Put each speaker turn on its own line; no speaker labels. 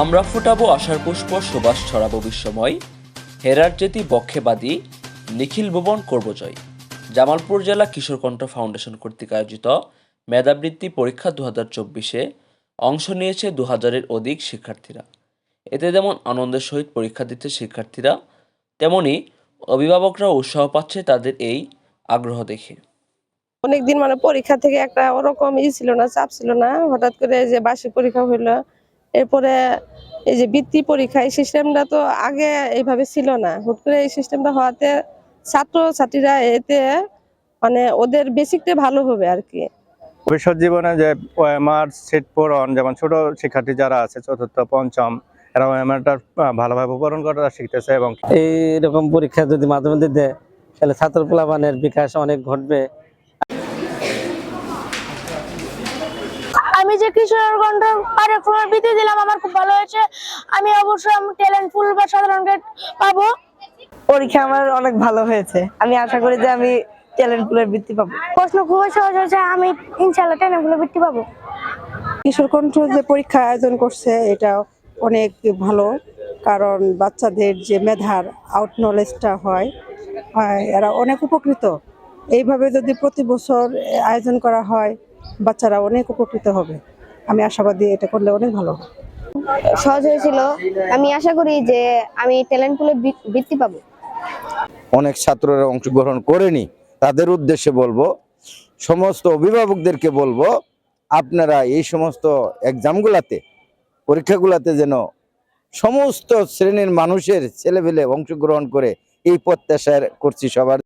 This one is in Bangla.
আমরা ফুটাবো আশার পুষ্প, সুবাস ছড়াবো বিশ্বময়। হেরার যেতি বক্ষেবাদী নিখিল ভুবন করব জয়। জামালপুর জেলা কিশোর কণ্ঠ ফাউন্ডেশন কর্তৃক আয়োজিত মেধাবৃত্তি পরীক্ষা দু হাজার চব্বিশে অংশ নিয়েছে দু হাজারের অধিক শিক্ষার্থীরা। এতে যেমন আনন্দের সহিত পরীক্ষা দিচ্ছে শিক্ষার্থীরা, তেমনি অভিভাবকরা উৎসাহ পাচ্ছে তাদের এই আগ্রহ দেখে।
অনেকদিন মানে পরীক্ষা থেকে একটা ওরকম ই ছিল না, চাপ ছিল না। হঠাৎ করে যে বার্ষিক পরীক্ষা হইল এরপরে এই যে বৃত্তি পরীক্ষা এই সিস্টেমটা তো আগে এইভাবে ছিল না। হুট করে এই সিস্টেমটা হওয়াতে ছাত্র ছাত্রীরা এতে মানে ওদের বেসিকটা ভালো হবে আর কি।
ভবিষ্যৎ জীবনে যে ওএমআর সিট পূরণ যেমন ছোট শিক্ষার্থী যারা আছে চতুর্থ পঞ্চম এরা ওএমআরটা ভালোভাবে পূরণ করা শিখতেছে এবং
এইরকম পরীক্ষা যদি মাঝে মধ্যে দেয় তাহলে ছাত্র প্লাবানের বিকাশ অনেক ঘটবে।
আমি যে কিশোর কণ্ঠ কার্যক্রমের বৃত্তি দিলাম আমার খুব ভালো হয়েছে। আমি অবশ্যই ট্যালেন্টফুল বা সাধারণ গ্রেড পাবো।
পরীক্ষা আমার অনেক ভালো হয়েছে। আমি আশা করি যে আমি ট্যালেন্ট পুলের বৃত্তি পাবো।
প্রশ্ন খুবই সহজ হয়েছে আমি ইনশাল্লাহ ট্যালেন্টফুল বৃত্তি পাবো।
কিশোর কণ্ঠ যে পরীক্ষা আয়োজন করছে এটা অনেক ভালো কারণ বাচ্চাদের যে মেধার আউট নলেজটা হয় হয়, এরা অনেক উপকৃত। এইভাবে যদি প্রতি বছর আয়োজন করা হয় বাচ্চারা অনেক উপকৃত হবে। আমি আশাবাদী এটা করলে অনেক ভালো হবে।
সহজ হয়েছিল। আমি আশা করি যে আমি ট্যালেন্ট পুলে বৃত্তি পাবো।
অনেক ছাত্ররা অংশগ্রহণ করেনি। তাদের উদ্দেশ্যে বলব সমস্ত অভিভাবকদেরকে বলব আপনারা এই সমস্ত এক্সামগুলাতে পরীক্ষাগুলাতে যেন সমস্ত শ্রেণির মানুষের ছেলেপেলে অংশগ্রহণ করে এই প্রত্যাশা করছি সবার।